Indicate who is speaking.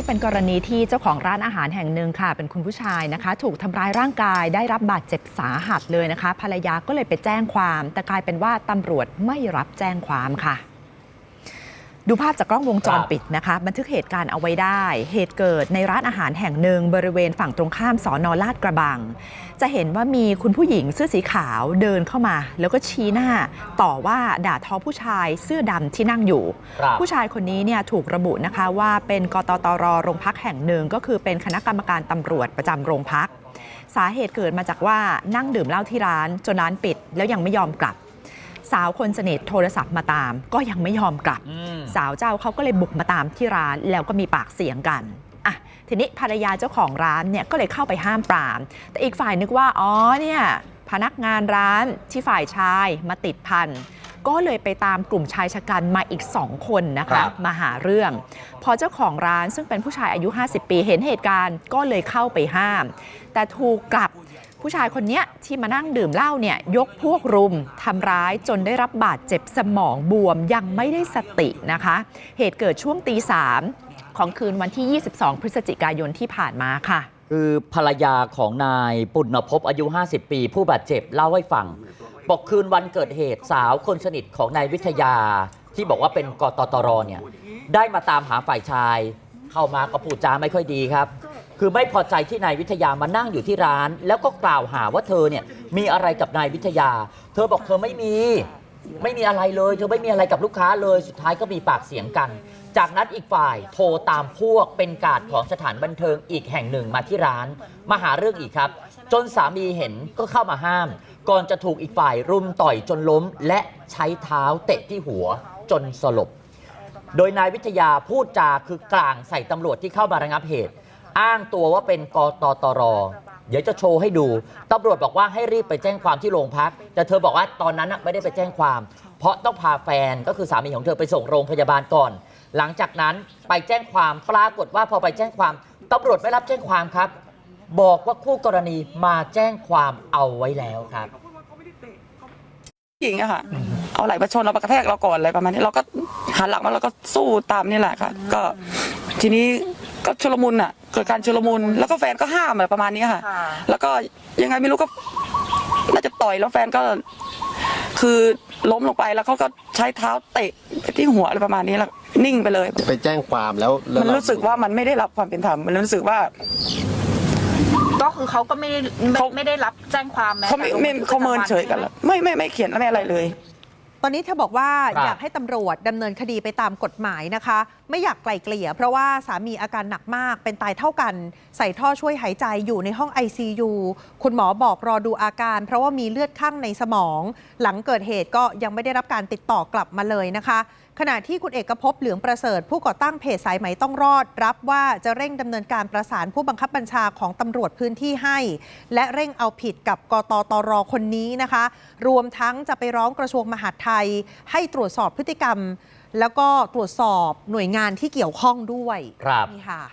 Speaker 1: นี่เป็นกรณีที่เจ้าของร้านอาหารแห่งหนึ่งค่ะ เป็นคุณผู้ชายนะคะ ถูกทำร้ายร่างกายได้รับบาดเจ็บสาหัสเลยนะคะ ภรรยาก็เลยไปแจ้งความ แต่กลายเป็นว่าตำรวจไม่รับแจ้งความค่ะ ดูภาพจากกล้องวงจรปิดนะคะ บันทึกเหตุการณ์เอาไว้ได้ เหตุเกิดในร้านอาหารแห่งหนึ่งบริเวณฝั่งตรงข้ามสอนอลาดกระบัง จะเห็นว่ามีคุณผู้หญิงเสื้อสีขาวเดินเข้ามา แล้วก็ชี้หน้า ต่อว่าด่าทอผู้ชายเสื้อดำที่นั่งอยู่
Speaker 2: ครับ
Speaker 1: ผู้ชายคนนี้เนี่ยถูกระบุนะคะว่าเป็นกตตรโรงพักแห่งหนึ่งก็คือเป็นคณะกรรมการตำรวจประจำโรงพัก สาเหตุเกิดมาจากว่านั่งดื่มเหล้าที่ร้านจนร้านปิดแล้วยังไม่ยอมกลับ สาวคนสนิทโทรศัพท์มาตาม ก็ยังไม่ยอมกลับ
Speaker 2: อืม
Speaker 1: สาวเจ้าเขาก็เลยบุกมาตามที่ร้านแล้วก็มีปากเสียงกันอะทีนี้ภรรยาเจ้าของร้านเนี่ยก็เลยเข้าไปห้ามปราม แต่อีกฝ่ายนึกว่าอ๋อเนี่ยพนักงานร้านที่ฝ่ายชายมาติดพันก็เลยไปตามกลุ่มชายชะกันมาอีก2คนนะ
Speaker 2: ครั
Speaker 1: คะ
Speaker 2: บ
Speaker 1: มาหาเรื่อง พอเจ้าของร้านซึ่งเป็นผู้ชายอายุ 50 ปีเห็นเหตุการณ์ก็เลยเข้าไปห้าม แต่ถูกกลับ ผู้ชายคนนี้ที่มานั่งดื่มเหล้าเนี่ยยกพวกรุมทำร้ายจนได้รับบาดเจ็บสมองบวมยังไม่ได้สตินะคะ เหตุเกิดช่วงตีสามของคืนวันที่ 22 พฤศจิกายนที่ผ่านมาค่ะ
Speaker 2: คือภรรยาของนายปุณณภพอายุ 50 ปี ผู้บาดเจ็บเล่าให้ฟัง บอกคืนวันเกิดเหตุสาวคนสนิทของนายวิทยา ที่บอกว่าเป็นกตตรเนี่ยได้มาตามหาฝ่ายชาย เข้ามาก็พูดจาไม่ค่อยดีครับ คือไม่พอใจที่นายวิทยามานั่งอยู่ที่ร้าน แล้วก็กล่าวหาว่าเธอเนี่ยมีอะไรกับนายวิทยา เธอบอกเธอไม่มี ไม่มีอะไรเลย เธอไม่มีอะไรกับลูกค้าเลยสุดท้ายก็มีปากเสียงกัน จากนั้นอีกฝ่ายโทรตามพวกเป็นกาดของสถานบันเทิงอีกแห่งหนึ่งมาที่ร้านมาหาเรื่องอีกครับ จนสามีเห็นก็เข้ามาห้าม ก่อนจะถูกอีกฝ่ายรุมต่อยจนล้ม และใช้เท้าเตะที่หัวจนสลบโดยนายวิทยาพูดจาคือกลางใส่ตำรวจที่เข้ามาระงับเหตุ อ้างตัวว่าเป็นกตตร เดี๋ยวจะโชว์ให้ดูตำรวจบอกว่าให้รีบไปแจ้งความที่โรงพัก แต่เธอบอกว่าตอนนั้นน่ะไม่ได้ไปแจ้งความ เพราะต้องพาแฟนก็คือสามีของเธอไปส่งโรงพยาบาลก่อน หลังจากนั้นไปแจ้งความปรากฏว่าพอไปแจ้งความตำรวจไม่รับแจ้งความครับ บอกว่าคู่กรณีมาแจ้งความเอาไว้แล้วครับ
Speaker 3: หญิงอะค่ะ เอาไหล่มาชนเรามากระแทกเราก่อนอะไรประมาณนี้ เราก็หันหลังมาเราก็สู้ตามนี่แหละค่ะ ก็ทีนี้ ก็ชุลมุนอะเกิดการชุลมุนแล้วก็แฟนก็ห้ามอะไรประมาณนี้ค่ะแล้วก็ยังไงไม่รู้ก็น่าจะต่อยแล้วแฟนก็ คือล้มลงไปแล้วเขาก็ใช้เท้าเตะไปที่หัวอะไรประมาณนี้แล้วนิ่งไปเลย
Speaker 4: ไปแจ้งความแล้วแล้ว
Speaker 3: มันรู้สึกว่ามันไม่ได้รับความเป็นธรรมมันรู้สึกว่า
Speaker 5: ก็คือเขาก็ไม่ได้ไม่
Speaker 3: เขา
Speaker 5: ไม่ได้รับแจ้งความแม้
Speaker 3: เขาไม่
Speaker 5: แต่ลง
Speaker 3: ไม่
Speaker 5: บันทึก
Speaker 3: เขาเมิน
Speaker 5: ประจำวัน
Speaker 3: เฉยกันแล้วไม่ไม่ไม่เขียนไม่อะไรเลย
Speaker 6: ตอนนี้เธอบอกว่า
Speaker 2: ครับ
Speaker 6: อยากให้ตำรวจดำเนินคดีไปตามกฎหมายนะคะ ไม่อยากไกลเกลี่ย เพราะว่าสามีอาการหนักมากเป็นตายเท่ากัน ใส่ท่อช่วยหายใจอยู่ในห้อง ICU คุณหมอบอกรอดูอาการ เพราะว่ามีเลือดข้างในสมอง หลังเกิดเหตุก็ยังไม่ได้รับการติดต่อกลับมาเลยนะคะ ขณะที่คุณเอกภพเหลืองประเสริฐ ผู้ก่อตั้งเพจสายไหมต้องรอด รับว่าจะเร่งดำเนินการประสานผู้บังคับบัญชาของตำรวจพื้นที่ให้ และเร่งเอาผิดกับกตตรคนนี้นะคะ รวมทั้งจะไปร้องกระทรวงมหาดไทย ให้ตรวจสอบพฤติกรรม แล้วก็ตรวจสอบหน่วยงานที่เกี่ยวข้องด้วย
Speaker 2: ครับ
Speaker 6: นี่ค่ะ